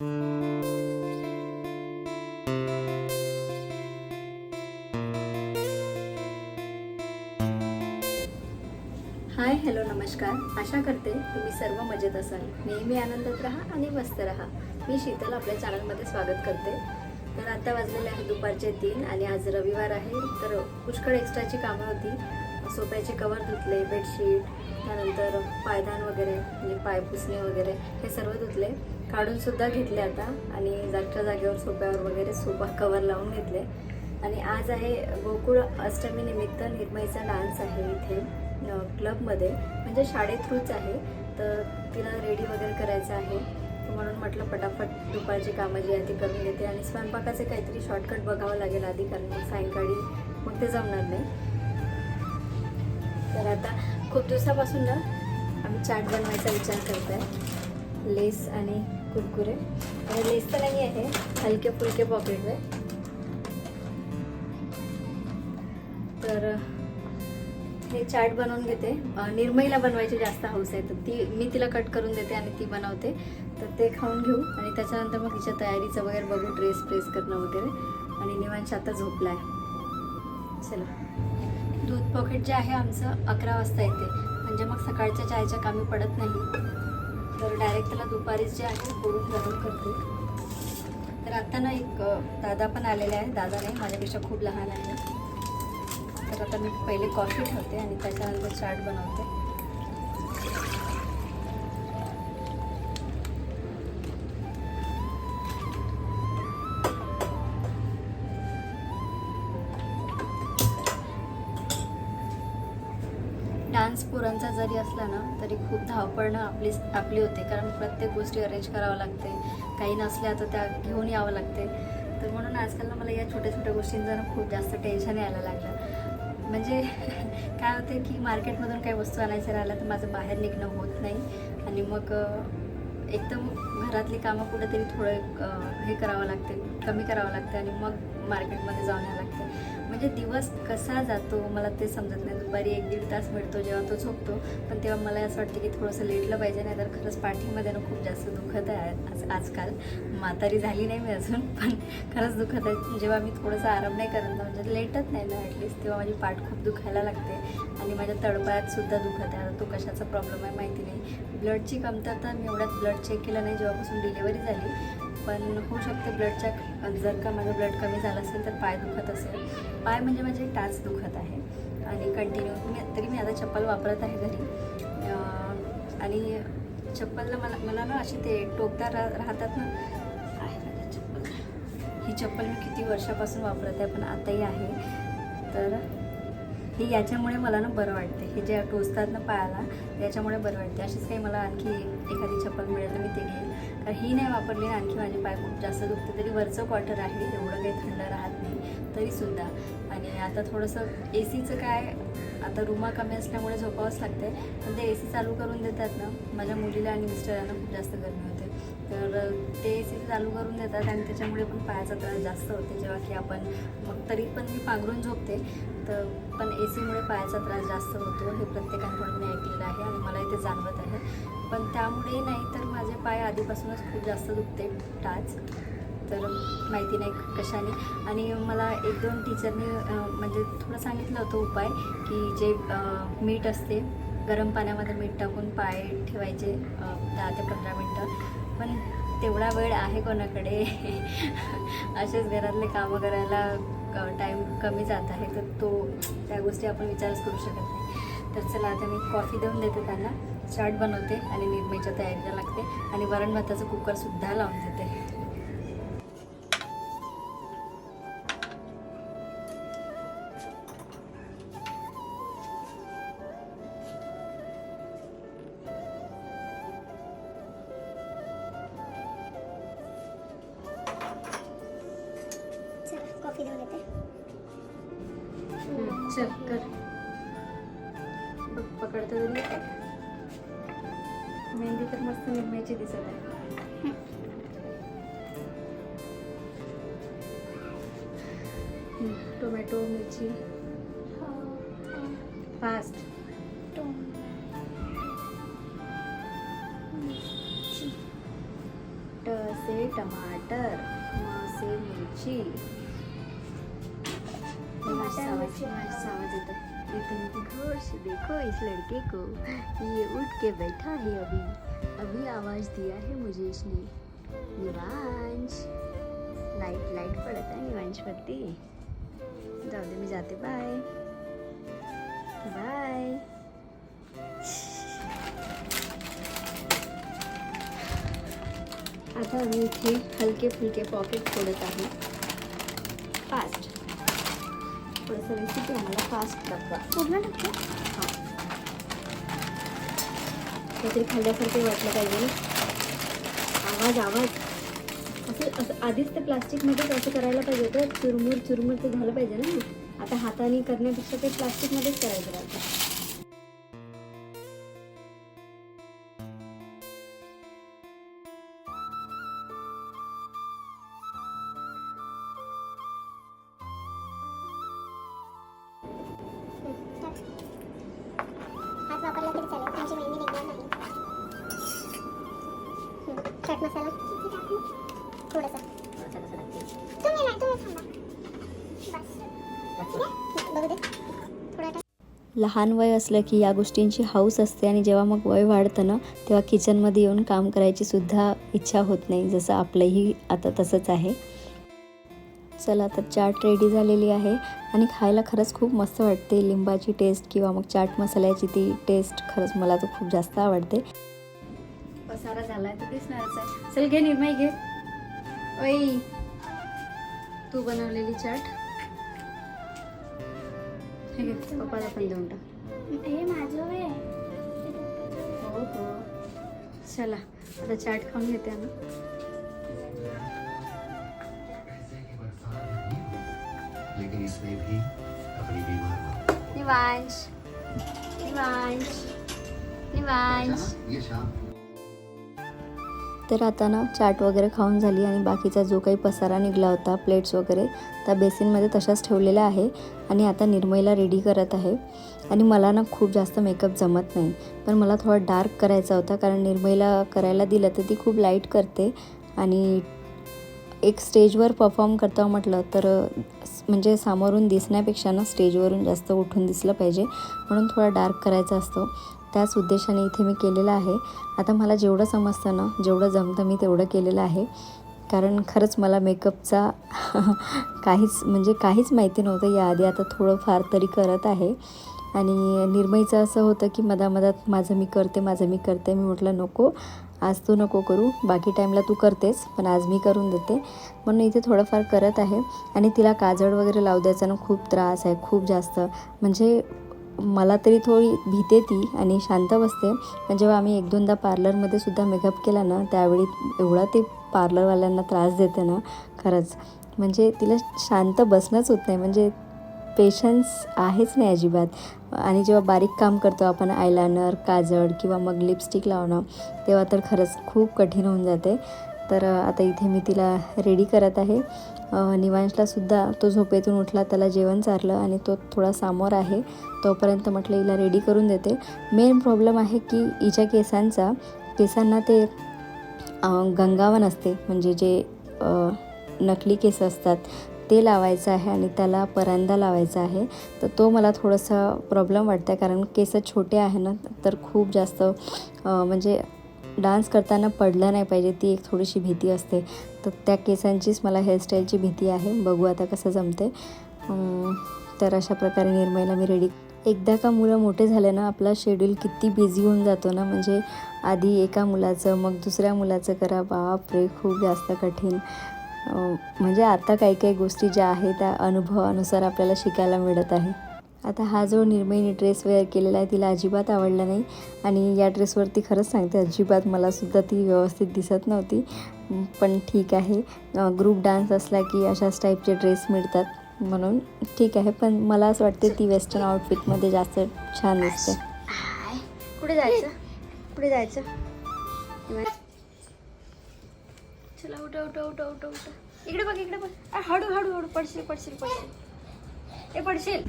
Hi hello नमस्कार. आशा करते तुम्ही सर्व मजेत असाल. नेहमी आनंदात राहा आणि मस्त राहा. मी शीतल आपल्या चॅनलमध्ये स्वागत करते. तर आता वाजलेले आहे दुपारचे तीन आणि आज रविवार आहे. तर पुष्कळ एक्स्ट्राची कामं होती. सोफ्याचे कवर धुतले बेडशीट त्यानंतर पायदान वगैरे म्हणजे पाय पुसणे वगैरे हे सर्व धुतले. काढून सुद्धा घेतले आता. आणि जागच्या जागेवर सोप्यावर वगैरे सोपा कवर लावून घेतले. आणि आज आहे गोकुळ अष्टमी निमित्त निर्मयचा डान्स आहे इथे क्लबमध्ये म्हणजे शाळे थ्रूच आहे. तर तिला रेडी वगैरे करायचं आहे. म्हणून म्हटलं पटापट दुपारची कामं जी आहे ती करून घेते. आणि स्वयंपाकाचे काहीतरी शॉर्टकट बघावं लागेल आधी कारण मग सायंकाळी मग ते जमणार नाही. तर आता खूप दिवसापासून ना आम्ही चाट बनवायचा विचार करत आहे लेस आणि कुरकुरे. आणि लेस तर नाही आहे. हलके फुलके पॉकेट आहे तर हे चाट बनवून घेते. निर्मईला बनवायची जास्त हौस आहे तर ती मी तिला कट करून देते आणि ती बनवते. तर ते खाऊन घेऊ. आणि त्याच्यानंतर मग तिच्या तयारीचं वगैरे बघू ड्रेस प्रेस करणं वगैरे. आणि निवांश आता झोपला आहे चला. दूध पॉकेट जे आहे आमचं अकरा वाजता येते. म्हणजे मग सकाळच्या चायच्या कामी पडत नाही. तर डायरेक्ट त्याला दुपारीच जे आहे फोडून गरम करते. तर आता ना एक दादा पण आलेले आहे दादा नाही माझ्यापेक्षा खूप लहान आहे. तर आता मी पहिले कॉफी ठेवते आणि त्याच्यानंतर चाट बनवते. डान्स पोरांचा जरी असला ना तरी खूप धावपळणं आपली आपली होते. कारण प्रत्येक गोष्टी अरेंज करावं लागते. काही नसल्या तर त्या घेऊन यावं लागते. तर म्हणून आजकाल ना मला या छोट्या छोट्या गोष्टींचा ना खूप जास्त टेन्शन यायला लागलं. म्हणजे काय होते की मार्केटमधून काही वस्तू आणायचं राहिल्या तर माझं बाहेर निघणं होत नाही. आणि मग एकदम घरातली कामं कुठेतरी थोडं हे करावं लागते कमी करावं लागते आणि मग मार्केटमध्ये जाऊन यावं लागते. म्हणजे दिवस कसा जातो मला ते समजत नाही. दुपारी एक दीड तास मिळतो जेव्हा तो झोपतो पण तेव्हा मला असं वाटतं की थोडंसं लेटलं पाहिजे नाही तर खरंच पाठीमध्ये ना खूप जास्त दुखत आहे आज आजकाल. म्हातारी झाली नाही मी अजून पण खरंच दुखत आहे. जेव्हा मी थोडंसं आराम नाही करत ना म्हणजे लेटत नाही ना ॲटलिस्ट तेव्हा माझी पाठ खूप दुखायला लागते. आणि माझ्या तळपायात सुद्धा दुखत आहे. तो कशाचा प्रॉब्लेम आहे माहिती नाही. ब्लडची कमतरता मी एवढ्यात ब्लड चेक केलं नाही जेव्हापासून डिलिव्हरी झाली. पण होऊ शकते ब्लडच्या जर का माझं ब्लड कमी झालं असेल तर पाय दुखत असेल. पाय म्हणजे माझे टाच दुखत आहे. आणि कंटिन्यू मी तरी मी आता चप्पल वापरत आहे घरी. आणि चप्पलला मला मला ना असे ते टोकदार रा राहतात ना. आहे चप्पल ही चप्पल मी किती वर्षापासून वापरत आहे पण आताही आहे. तर हे याच्यामुळे मला ना बरं वाटते. हे जे टोचतात ना पायाला याच्यामुळे बरं वाटते. अशीच काही मला आणखी एखादी चप्पल मिळेल तर मी ते घेईन तर ही नाही वापरली ना. आणखी माझे पाय खूप जास्त दुखते तरी वरचं क्वार्टर आहे. एवढं काही थंड राहत नाही. तरीसुद्धा. आणि आता थोडंसं ए सीचं काय आता रुमा कमी असल्यामुळे झोपावंच लागते पण ते ए सी चालू करून देतात ना. माझ्या मुलीला आणि मिस्टरांना खूप जास्त गरमी होते. तर ते ए सी चालू करून देतात आणि त्याच्यामुळे पण पायाचा त्रास जास्त होते. जेव्हा की आपण मग तरी पण मी पांघरून झोपते. तर पण ए सीमुळे पायाचा त्रास जास्त होतो. हे प्रत्येकांकडून मी ऐकलेलं आहे आणि मला इथे जाणवत आहे. पण त्यामुळे नाही तर माझे पाय आधीपासूनच खूप जास्त दुखते टाच. तर माहिती नाही कशाने. आणि मला एक दोन टीचरनी म्हणजे थोडं सांगितलं होतं उपाय की जे मीठ असते गरम पाण्यामध्ये मीठ टाकून पाय ठेवायचे दहा ते पंधरा मिनटं. पण तेवढा वेळ आहे कोणाकडे? असेच घरातले कामं करायला टाईम कमी जात आहे तर तो त्या गोष्टी आपण विचारच करू शकत नाही. तर चला आता मी कॉफी देऊन देते त्यांना. चाट बनवते आणि निर्मईच्या तयारीला लागते आणि वरण भाताचं कुकरसुद्धा लावून देते. चला कॉफी देऊन येते. चल कर. बघ, पकडतो तर मस्त निर्मईची दिसत आहे. हम्म, टोमॅटो मिरची. फास्ट म से टमाटर म से मिरची. टमाटर, आवाज़. आवाज़ येतो. देखो इस लड़के को. ये उठ के बैठा है अभी। अभी आवाज़ दिया है मुझे इसने। निवांश लाईट लाईट पडत आहे निवांशवरती जाऊ दे मी जाते बाय। बाय। आता मी इथे हलके फुलके पॉकेट फोडत आहे फास्ट थोडंसं रेसिपी आम्हाला फास्ट दाखवा पूर्ण टाकते हाँ। काहीतरी खाल्ल्यासारखे वाटलं पाहिजे आवाज आवाज. असं असं आधीच ते प्लास्टिकमध्येच असं करायला पाहिजे होतं. चुरमुर चुरमुर ते झालं पाहिजे ना. आता हाताने करण्यापेक्षा ते प्लास्टिकमध्येच करायचं राहतं. हात वापरला तरी चालेल. तुमची मेहंदी निघणार नाही चाट मसाला. किती टाकू थोडासा. तुम्ही नाही तुम्ही थांबा. बस. थोडा लहान वय असलं की या गोष्टींची हाऊस असते आणि जेव्हा मग वय वाढतं ना तेव्हा किचनमध्ये येऊन काम करायची सुद्धा इच्छा होत नाही जसं आपलंही आता तसंच आहे. चला तर चाट रेडी झालेली आहे आणि खायला खरंच खूप मस्त वाटते. लिंबाची टेस्ट किंवा मग चाट मसाल्याची ती टेस्ट खरंच मला तर खूप जास्त आवडते. पसारा झालाय तर दिसणारच आहे. चल घे निर्मय घे. ओई. तू बनवलेली चाट. हे घे पप्पाला पण देऊन टाक. हे माझं आहे. हो हो. चला आता चाट खाऊन घेते ना लेकिन इसमें भी अपनी बीमार निवांश। निवांश। निवांश। ये शाम तर आता ना चाट वगैरे खाऊन झाली आणि बाकीचा जो काही पसारा निघला होता प्लेट्स वगैरे त्या बेसिनमध्ये तशाच ठेवलेल्या आहे आणि आता निर्मयला रेडी करत आहे. आणि मला ना खूप जास्त मेकअप जमत नाही. पण मला थोडा डार्क करायचा होता कारण निर्मयला करायला दिलं तर ती खूप लाइट करते. आणि एक स्टेजवर परफॉर्म करता म्हटलं तर म्हणजे सामोरून दिसण्यापेक्षा ना स्टेजवरून जास्त उठून दिसलं पाहिजे. म्हणून थोडा डार्क करायचा असतो. त्याच उद्देशाने इथे मी केलेलं आहे. आता मला जेवढं समजतं ना जेवढं जमतं मी तेवढं केलेलं आहे. कारण खरंच मला मेकअपचा काहीच म्हणजे काहीच माहिती नव्हतं याआधी. आता थोडंफार तरी करत आहे. आणि निर्मयचं असं होतं की मधामधात माझं मी करते माझं मी करते. मी म्हटलं नको आज तू नको करू. बाकी टाईमला तू करतेस पण आज मी करून देते. म्हणून इथे थोडंफार करत आहे. आणि तिला काजळ वगैरे लावू द्यायचा ना खूप त्रास आहे खूप जास्त. म्हणजे मला तरी थोडी भीते ती आणि शांत बसते. पण जेव्हा आम्ही एक दोनदा पार्लरमध्ये सुद्धा मेकअप केला ना त्यावेळी एवढा ते पार्लरवाल्यांना त्रास देते ना खरंच. म्हणजे तिला शांत बसणंच होत नाही. म्हणजे पेशन्स आहेच नाही अजिबात. आणि जेव्हा बारीक काम करतो आपण आयलायनर काजळ किंवा मग लिपस्टिक लावणं तेव्हा तर खरंच खूप कठीण होऊन जाते. तर आता इथे मी तिला रेडी करत आहे. निवांशलासुद्धा तो झोपेतून उठला त्याला जेवण चारलं आणि तो थोडा सामोर आहे. तोपर्यंत म्हटलं हिला रेडी करून देते. मेन प्रॉब्लेम आहे की हिच्या केसांचा केसांना ते गंगावन असते. म्हणजे जे नकली केस असतात ते लावायचं आहे आणि त्याला परांदा लावायचा आहे. तर तो मला थोडासा प्रॉब्लेम वाटतं कारण केस छोटे आहे ना तर खूप जास्त म्हणजे डान्स करताना पडलं नाही पाहिजे ती एक थोडीशी भीती असते. तर त्या केसांचीच मला हेअरस्टाईलची भीती आहे. बघू आता कसं जमते तर अशा प्रकारे निर्मयला मी रेडी एकदा का मुलं मोठे झाले ना आपला शेड्यूल किती बिझी होऊन जातो ना म्हणजे आधी एका मुलाचं मग दुसऱ्या मुलाचं करा. बाप रे खूप जास्त कठीण. म्हणजे आता काही काही गोष्टी ज्या आहेत त्या अनुभवानुसार आपल्याला शिकायला मिळत आहे. आता हा जो निर्मयनी ड्रेस वेअर केलेला आहे तिला अजिबात आवडला नाही. आणि या ड्रेसवरती खरंच सांगते अजिबात मलासुद्धा ती व्यवस्थित दिसत नव्हती. पण ठीक आहे. ग्रुप डान्स असला की अशाच टाईपचे ड्रेस मिळतात. म्हणून ठीक आहे. पण मला असं वाटते ती वेस्टर्न आउटफिटमध्ये जास्त छान दिसते. कुठे जायचं? कुठे जायचं? चला इकडे बघ इकडे बघ. हळू हळू हळू. पडशील पडशील पडशील. ए पडशील.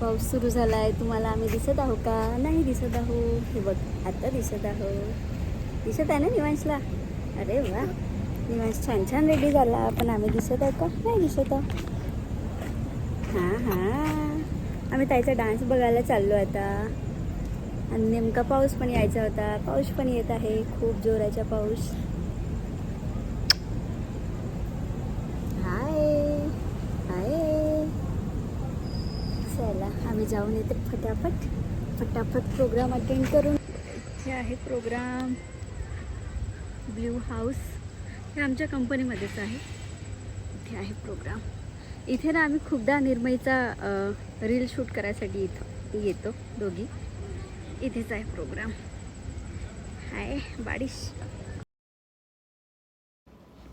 पाऊस सुरू झाला आहे तुम्हाला आम्ही दिसत आहो का? नाही दिसत आहो. हे बघ आता दिसत आहो. दिसत आहे ना निवांशला? अरे वा. निवांश छान छान रेडी झाला. पण आम्ही दिसत आहे का? नाही दिसत आहो. हां हां. आम्ही ताईचा डान्स बघायला चाललो आता. आणि नेमका पाऊस पण यायचा होता. पाऊस पण येत आहे. खूप जोराचा पाऊस हाय हाय चला आम्ही जाऊन येते फटाफट. फटाफट प्रोग्राम अटेंड करून. इथे आहे प्रोग्राम ब्ल्यू हाऊस हे आमच्या कंपनीमध्येच आहे. इथे आहे प्रोग्राम इथे ना आम्ही खूपदा निर्मईचा रील शूट करायसाठी इथं येतो दोघी. इथेच आहे प्रोग्राम हाय बारिश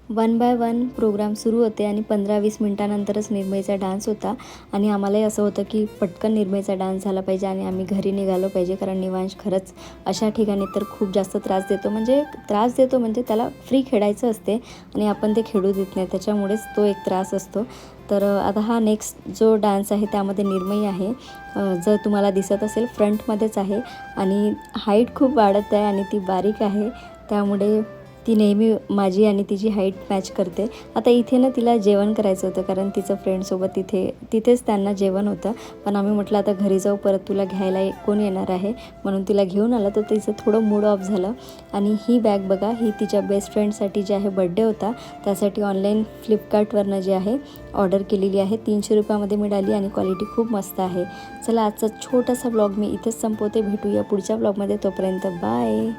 वन बाय वन प्रोग्राम सुरू होते आणि पंधरा वीस मिनटानंतरच निर्मयचा डान्स होता. आणि आम्हालाही असं होतं की पटकन निर्मयचा डान्स झाला पाहिजे आणि आम्ही घरी निघालो पाहिजे कारण निवांश खरंच अशा ठिकाणी तर खूप जास्त त्रास देतो. म्हणजे त्रास देतो म्हणजे त्याला फ्री खेळायचं असते आणि आपण ते खेळू देत नाही. त्याच्यामुळेच तो एक त्रास असतो. तर आता हा नेक्स्ट जो डान्स आहे त्यामध्ये निर्मयी आहे. जर तुम्हाला दिसत असेल फ्रंटमध्येच आहे आणि हाईट खूप वाढत आहे आणि ती बारीक आहे. त्यामुळे ती नेहमी माझी आणि तिची हाईट मॅच करते. आता इथे ना तिला जेवण करायचं होतं कारण तिचं फ्रेंडसोबत तिथे तिथेच त्यांना जेवण होतं. पण आम्ही म्हटलं आता घरी जाऊ परत तुला घ्यायला कोण येणार आहे? म्हणून तिला घेऊन आलं. तर तिचं थोडं मूड ऑफ झालं. आणि ही बॅग बघा ही तिच्या बेस्ट फ्रेंडसाठी जे आहे बड्डे होता. त्यासाठी ऑनलाईन फ्लिपकार्टवरनं जे आहे ऑर्डर केलेली आहे. तीनशे रुपयामध्ये मिळाली आणि क्वालिटी खूप मस्त आहे. चला आजचा छोटासा ब्लॉग मी इथेच संपवते. भेटूया पुढच्या ब्लॉगमध्ये तोपर्यंत बाय